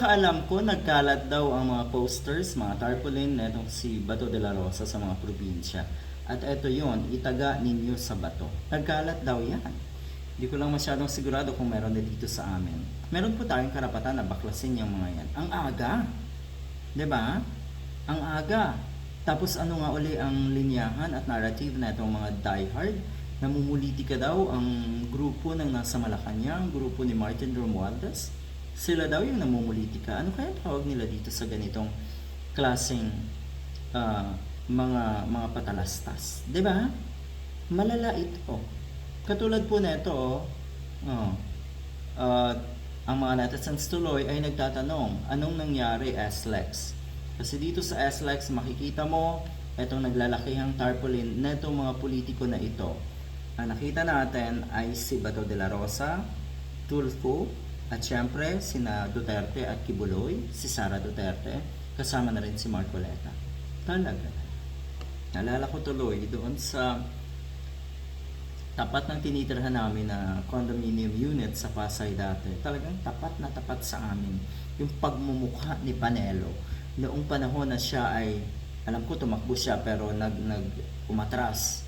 pagkakaalam ko, nagkalat daw ang mga posters, mga tarpaulin na itong si Bato de la Rosa sa mga probinsya. At eto yon itaga ninyo sa Bato. Nagkalat daw yan. Hindi ko lang masyadong sigurado kung meron din dito sa amin. Meron po tayong karapatan na baklasin yung mga yan. Ang aga. ba? Ang aga. Tapos ano nga uli ang linyahan at narrative na itong mga diehard? Namumuliti ka daw ang grupo ng nasa Malacanang, grupo ni Martin Romualdez. Sila daw yung namumuliti ka. Ano kaya tawag nila dito sa ganitong klaseng ah, mga mga patalastas? 'Di ba? Malala ito. Katulad po nito, oh, oh, ah, ang mga netizens tuloy ay nagtatanong, anong nangyari SLEX? Kasi dito sa SLEX, makikita mo itong naglalakihang tarpaulin itong mga politiko na ito. Ang nakita natin ay si Bato de la Rosa, Tulfo, at syempre sina Duterte at Kibuloy, si Sara Duterte, kasama na rin si Marcoleta. Talaga. Nalala ko tuloy doon sa tapat ng tinitirhan namin na condominium unit sa Pasay dati, talagang tapat na tapat sa amin yung pagmumukha ni Panelo. Noong panahon na siya ay, alam ko tumakbo siya pero nag, nag umatras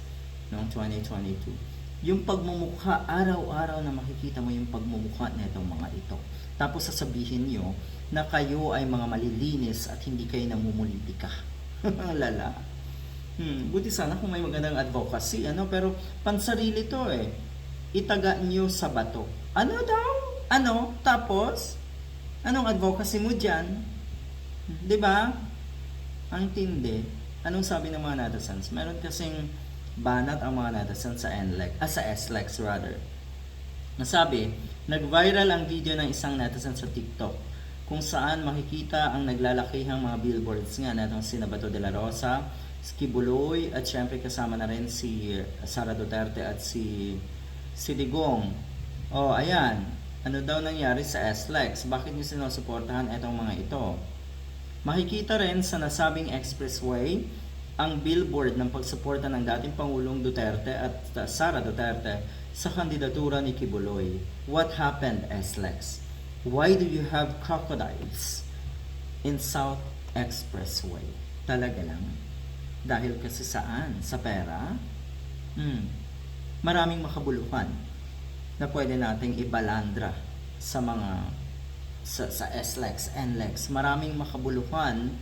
noong 2022. Yung pagmumukha, araw-araw na makikita mo yung pagmumukha na itong mga ito. Tapos sasabihin nyo na kayo ay mga malilinis at hindi kayo namumulitika. Lala. Hmm, buti sana kung may magandang advocacy, ano, pero pansarili to eh. Itaga nyo sa bato. Ano daw? Ano? Tapos? Anong advocacy mo dyan? Ba? Ang tindi. Anong sabi ng mga netizens? Meron kasing banat ang mga netizens sa NLEX, ah, sa SLEX rather. Nasabi, nag-viral ang video ng isang netizen sa TikTok kung saan makikita ang naglalakihang mga billboards nga na itong si Nabato de la Rosa, si Kibuloy, at syempre kasama na rin si Sara Duterte at si si Digong. Oh, ayan. Ano daw nangyari sa SLEX? Bakit niyo sinusuportahan itong mga ito? Makikita rin sa nasabing expressway ang billboard ng pagsuporta ng dating Pangulong Duterte at Sara Duterte sa kandidatura ni Kibuloy. What happened, SLEX? Why do you have crocodiles in South Expressway? Talaga lang. Dahil kasi saan? Sa pera? Hmm. Maraming makabuluhan na pwede nating ibalandra sa mga sa, sa SLEX, NLEX. Maraming makabuluhan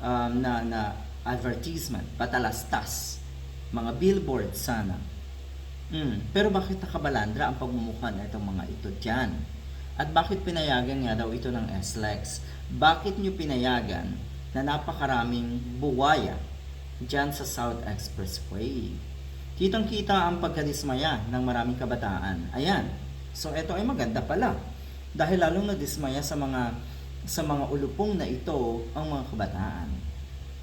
um, na, na advertisement, patalastas, mga billboard sana. Mm, pero bakit nakabalandra ang pagmumukha na itong mga ito dyan? At bakit pinayagan nga daw ito ng SLEX? Bakit nyo pinayagan na napakaraming buwaya dyan sa South Expressway? Kitang-kita ang pagkadismaya ng maraming kabataan. Ayan. So ito ay maganda pala. Dahil lalong nadismaya sa mga sa mga ulupong na ito ang mga kabataan.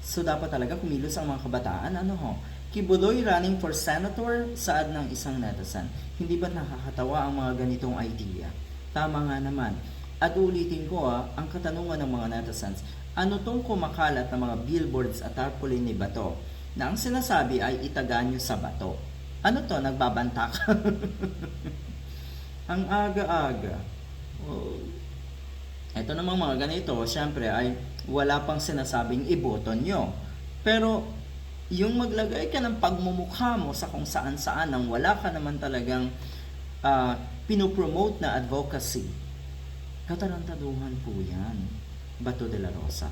So dapat talaga kumilos ang mga kabataan. Ano ho? Kibuloy running for senator saad ng isang netizen. Hindi ba nakakatawa ang mga ganitong idea? Tama nga naman. At ulitin ko ah, ang katanungan ng mga netizens, ano tong kumakalat na mga billboards at tarpaulin ni Bato na ang sinasabi ay itaga nyo sa bato? Ano to? Nagbabanta ka? ang aga-aga. Oh, ito namang mga ganito, syempre ay wala pang sinasabing iboto nyo. Pero yung maglagay ka ng pagmumukha mo sa kung saan saan nang wala ka naman talagang uh, pinopromote na advocacy, katarantaduhan po yan. Bato de la Rosa.